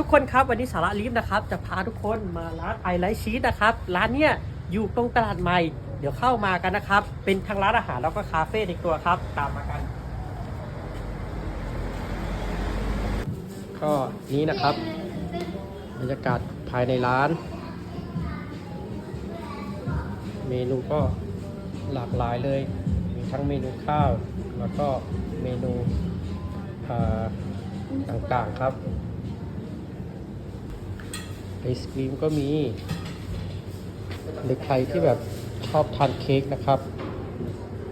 ทุกคนครับวันนี้สาระลิฟนะครับ จะพาทุกคนมาร้านไอไลท์ชีสนะครับ ร้านเนี้ยอยู่ตรงตลาดใหม่ เดี๋ยวเข้ามากันนะครับ เป็นทั้งร้านอาหารแล้วก็คาเฟ่ในตัวครับ ตามมากัน ก็นี้นะครับบรรยากาศภายในร้าน เมนูก็หลากหลายเลย มีทั้งเมนูข้าว แล้วก็เมนูอ่าต่างๆครับ ไอศกรีมก็มีหรือใครที่แบบชอบทานเค้กนะครับ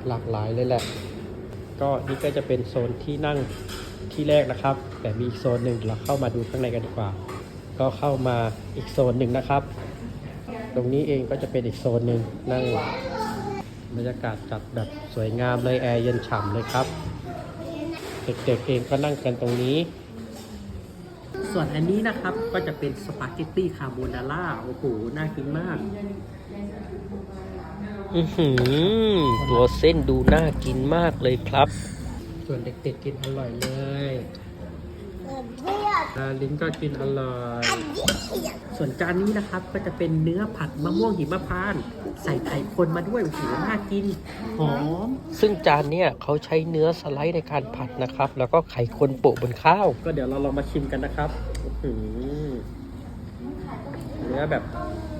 หลากหลายเลยแหละ ก็นี่ก็จะเป็นโซนที่นั่งที่แรกนะครับ แต่มีอีกโซนหนึ่งเราเข้ามาดูข้างในกันดีกว่า ก็เข้ามาอีกโซนหนึ่งนะครับ ตรงนี้เองก็จะเป็นอีกโซนหนึ่งนั่งบรรยากาศจัดแบบสวยงามเลยแอร์เย็นฉ่ำเลยครับ เด็กๆเองก็นั่งกันตรงนี้ ส่วนอันนี้นะครับก็จะเป็นสปาเกตตี้คาโบนาร่าโอ้โหน่ากินมากอื้อหือตัวเส้นดูน่ากินมากเลยครับ ส่วนเด็กๆกินอร่อยเลยอาลิ้นก็กินอร่อย ส่วนจานนี้นะครับก็จะเป็นเนื้อผัดมะม่วงหิมพานต์ใส่ไข่คนมาด้วยโอ้โหน่ากินหอม ซึ่งจานเนี่ยเขาใช้เนื้อสไลด์ในการผัดนะครับ แล้วก็ไข่คนโปะบนข้าว ก็เดี๋ยวเราลองมาชิมกันนะครับอื้อหือเนื้อแบบ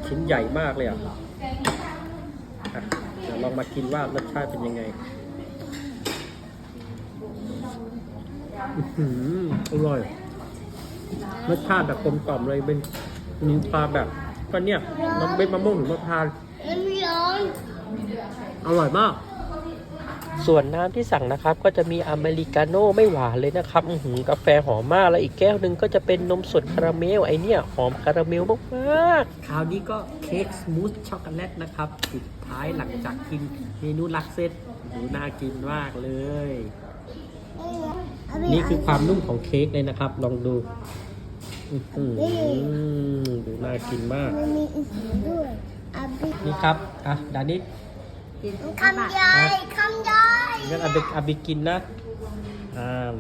ชิ้นใหญ่มากเลยอะอะเดี๋ยวลองมากินว่ารสชาติเป็นยังไงอื้อหืออร่อย รสชาติแบบกลมกล่อมเลยเป็นมีความแบบก็เนี่ยมันเป็นมะม่วงหรือมะพร้าวมันร้อนอร่อยมาก ส่วนน้ำที่สั่งนะครับ ก็จะมีอเมริกาโน่ไม่หวานเลยนะครับอื้อหือกาแฟหอมมากแล้วอีกแก้วหนึ่งก็จะเป็นนมสดคาราเมลไอเนี่ยหอมคาราเมลมากคราวนี้ก็เค้กสมูทช็อกโกแลตนะครับปิดท้ายหลังจากกินเมนูลักเซตดูน่ากินมากเลย นี่คือความนุ่มของเค้กเลยนะครับ ลองดูอื้อหือดูน่ากินมาก มันมีอีกด้วยอาบินี่ครับ อะ ดานิดคำใหญ่คำใหญ่งั้นอาบิอาบิกินนะอ่าม